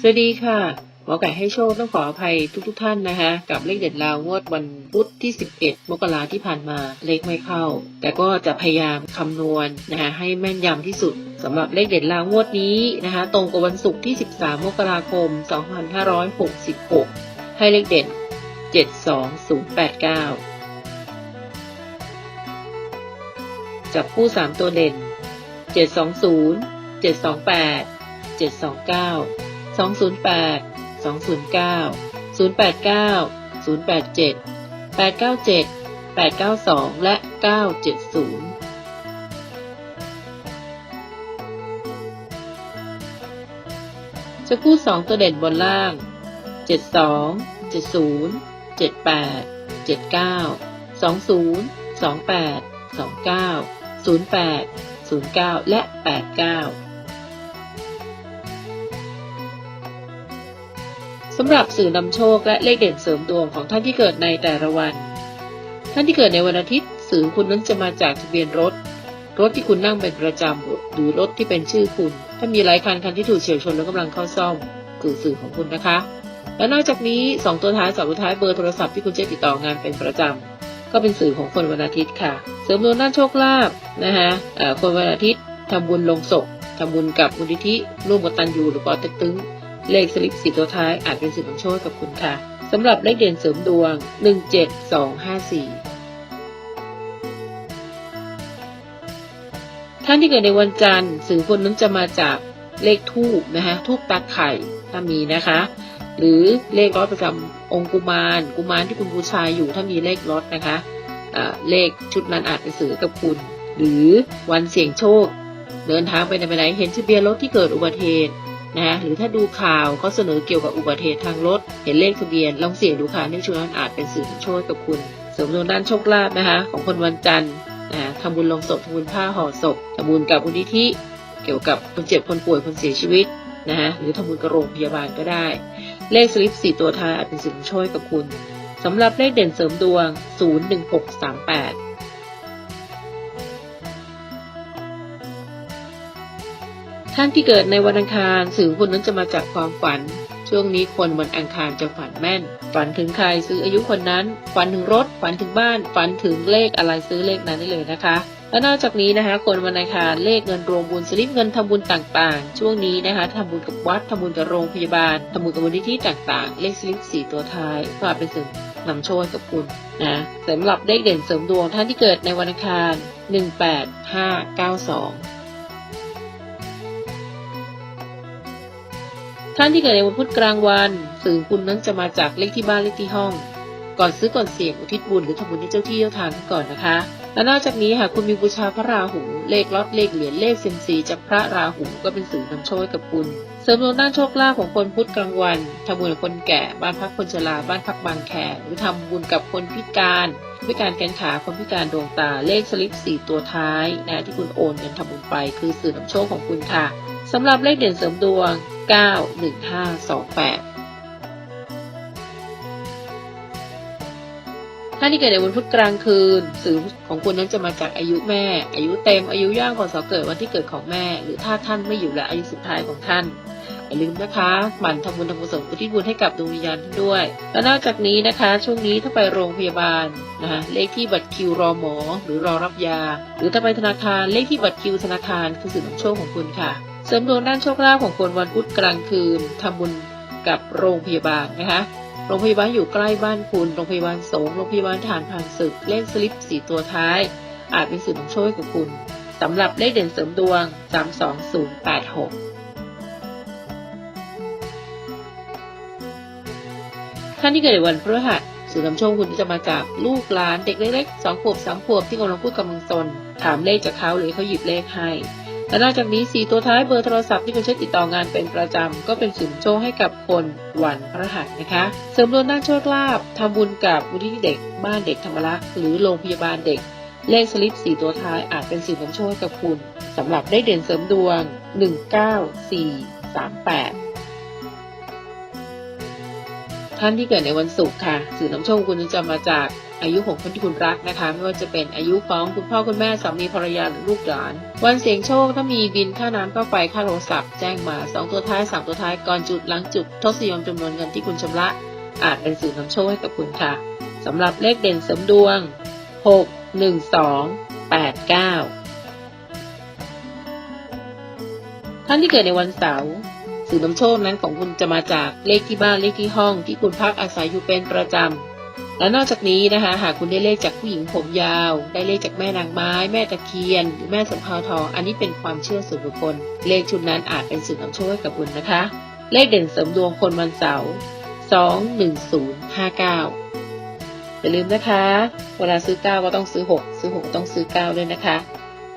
สวัสดีค่ะ หมอไก่ให้โชคต้องขออภัยทุกทท่านนะคะ กับเลขเด็ดลาวงวดวันพุธที่ 11 มกราที่ผ่านมาเลขไม่เข้า แต่ก็จะพยายามคำนวณนะคะให้แม่นยำที่สุดสำหรับเลขเด็ดลาวงวดนี้นะคะ ตรงกับวันศุกร์ที่ 13 มกราคม 2566 ให้เลขเด่น72089 จับคู่ 3 ตัวเด่น 720 728 729 208 209 089 087 897 892 และ 970จะคู่2ตัวเด่นบนล่าง 72 70 78 79 20 28 29 08 09 และ 89 สำหรับสื่อนำโชคและเลขเด่นเสริมดวงของท่านที่เกิดในแต่ละวัน ท่านที่เกิดในวันอาทิตย์สื่อคุณนั้นจะมาจากทะเบียนรถ รถที่คุณนั่งเป็นประจำหรือรถที่เป็นชื่อคุณ ถ้ามีหลายคันคันที่ถูกเฉียวชนแล้วกำลังเข้าซ่อมคือสื่อของคุณนะคะ และนอกจากนี้ 2 ตัวท้าย2ตัวท้ายเบอร์โทรศัพท์ที่คุณใช้ติดต่องานเป็นประจำก็เป็นสื่อของคนวันอาทิตย์ค่ะ เสริมดวงด้านโชคลาภนะคะคนวันอาทิตย์ทำบุญลงศพทำบุญกับมูลนิธิร่วมกตันยูหรือปอเต็กตึง เลขสลิปสีตัวท้ายอาจเป็นสื่อของโชคกับคุณค่ะสำหรับเลขเด่นเสริมดวง 17254ท่านที่เกิดในวันจันทร์สื่อคนนั้นจะมาจากเลขทูบนะคะทูบตักไข่ถ้ามีนะคะ หรือเลขรถประจำองค์กุมาร กุมารที่คุณบูชาอยู่ถ้ามีเลขรถนะคะอ่าเลขชุดนั้นอาจเป็นสื่อกับคุณ หรือวันเสี่ยงโชค เดินทางไปไหนไปไหนเห็นทะเบียนรถที่เกิดอุบัติเหตุ นะคะหรือถ้าดูข่าวเขาเสนอเกี่ยวกับอุบัติเหตุทางรถ เห็นเลขทะเบียนลองเสี่ยงดูค่ะในช่วงนั้นอาจเป็นสื่อโชคกับคุณเสริมดวงด้านโชคลาภนะคะ ของคนวันจันทร์นะทำบุญลงศพทำบุญผ้าห่อศพทำบุญกับมูลนิธิเกี่ยวกับคนเจ็บคนป่วยคนเสียชีวิตนะฮะหรือทำบุญกับโรงพยาบาลก็ได้ เลขสลิปสี่ตัวท้ายอาจเป็นสิ่งช่วยกับคุณสำหรับเลขเด่นเสริมดวง 01638 ท่านที่เกิดในวันอังคารสื่อคุณนั้นจะมาจากความฝัน ช่วงนี้คนวันอังคารจะฝันแม่น ฝันถึงใครซื้ออายุคนนั้น ฝันถึงรถ ฝันถึงบ้าน ฝันถึงเลขอะไรซื้อเลขนั้นได้เลยนะคะ และนอกจากนี้นะคะ คนวันอังคารเลขเงินรวมบุญสลิปเงินทำบุญต่างๆ ช่วงนี้นะคะทำบุญกับวัดทำบุญกับโรงพยาบาลทำบุญกับมูลนิธิต่างๆ เลขสลิปสี่ตัวท้ายก็อาจเป็นสิ่งนำโชคกับคุณนะสำหรับเลขเด่นเสริมดวงท่านที่เกิดในวันอังคาร 18592 ท่านที่เกิดในวันพุธกลางวันสื่อคุณนั้นจะมาจากเลขที่บ้านเลขที่ห้อง ก่อนซื้อก่อนเสี่ยงอุทิศบุญหรือทำบุญที่เจ้าที่เจ้าทางก่อนนะคะ และนอกจากนี้หากคุณมีบูชาพระราหูเลขล็อตเลขเหรียญเลขเซมซีจากพระราหูก็เป็นสื่อนำโชคกับคุณ เสริมดวงด้านโชคลาภของคนพุธกลางวันทำบุญกับคนแก่บ้านพักคนชราบ้านพักบางแคหรือทำบุญกับคนพิการพิการแขนขาคนพิการดวงตาเลขสลิปสี่ตัวท้ายนะที่คุณโอนเงินทำบุญไป คือสื่อนำโชคของคุณค่ะสำหรับเลขเด่นเสริมดวง 91528ท่าที่เกิดในวันพุธกลางคืนสื่อของคุณนั้นจะมาจากอายุแม่ อายุเต็มอายุย่างก่อนสอเกิดวันที่เกิดของแม่ หรือถ้าท่านไม่อยู่และอายุสุดท้ายของท่านอย่าลืมนะคะหมั่นทำบุญทำกุศลอุทิศบุญให้กับดวงวิญญาณด้วย และนอกจากนี้นะคะ ช่วงนี้ถ้าไปโรงพยาบาลนะคะเลขที่บัตรคิวรอหมอ หรือรอรับยา หรือถ้าไปธนาคารเลขที่บัตรคิวธนาคารคือสื่อนำโชคของคุณค่ะ เสริมดวงด้านโชคลาภของคนวันพุธกลางคืนทำบุญกับโรงพยาบาลนะคะ โรงพยาบาลอยู่ใกล้บ้านคุณ โรงพยาบาลสงฆ์โรงพยาบาลฐานผ่านศึก เลขสลิปสีตัวท้าย อาจเป็นสื่อนำโชคให้กับคุณสำหรับเลขเด่นเสริมดวง 32086 ท่านที่เกิดในวันพฤหัสสื่อนำโชคคุณจะมาจากลูกหลานเด็กเล็กๆสองขวบสามขวบที่กำลังพูดกำลังซนถามเลขจากเขาหรือเขาหยิบเลขให้ และนอกจากนี้สีตัวท้ายเบอร์โทรศัพท์ที่คุณใช้ติดต่องานเป็นประจำก็เป็นสื่อโชคให้กับคนวันพระหัสนะคะ เสริมดวงด้านโชคลาภทำบุญกับมูลนิธิเด็ก บ้านเด็กธรรมรักษ์หรือโรงพยาบาลเด็ก เลขสลิปสีตัวท้ายอาจเป็นสื่อนำโชคให้กับคุณสำหรับได้เด่นเสริมดวง 19438 ท่านที่เกิดในวันศุกร์ค่ะสื่อนำโชคคุณจะมาจากอายุของคนที่คุณรักนะคะ ไม่ว่าจะเป็นอายุของคุณพ่อคุณแม่สามีภรรยาหรือลูกหลาน วันเสี่ยงโชคถ้ามีบินค่าน้ำค่าไฟค่าโทรศัพท์แจ้งมา 2 ตัวท้าย 3 ตัวท้ายก่อนจุดหลังจุดทศนิยมจำนวนเงินที่คุณชำระ อาจเป็นสื่อนำโชคให้กับคุณค่ะสำหรับเลขเด่นเสริมดวง 6 1 2 8 9 ท่านที่เกิดในวันเสาร์ สื่อนำโชคนั้นของคุณจะมาจากเลขที่บ้านเลขที่ห้องที่คุณพักอาศัยอยู่เป็นประจำ และนอกจากนี้นะคะ หากคุณได้เลขจากผู้หญิงผมยาว ได้เลขจากแม่นางไม้ แม่ตะเคียน หรือแม่สำเภาทอง อันนี้เป็นความเชื่อส่วนบุคคล เลขชุดนั้นอาจเป็นสื่อนำโชคให้กับคุณนะคะ เลขเด่นเสริมดวงคนวันเสาร์สองหนึ่งศูนย์ห้าเก้าอย่าลืมนะคะ เวลาซื้อเก้าก็ต้องซื้อหกซื้อหกก็ต้องซื้อเก้าด้วยนะคะ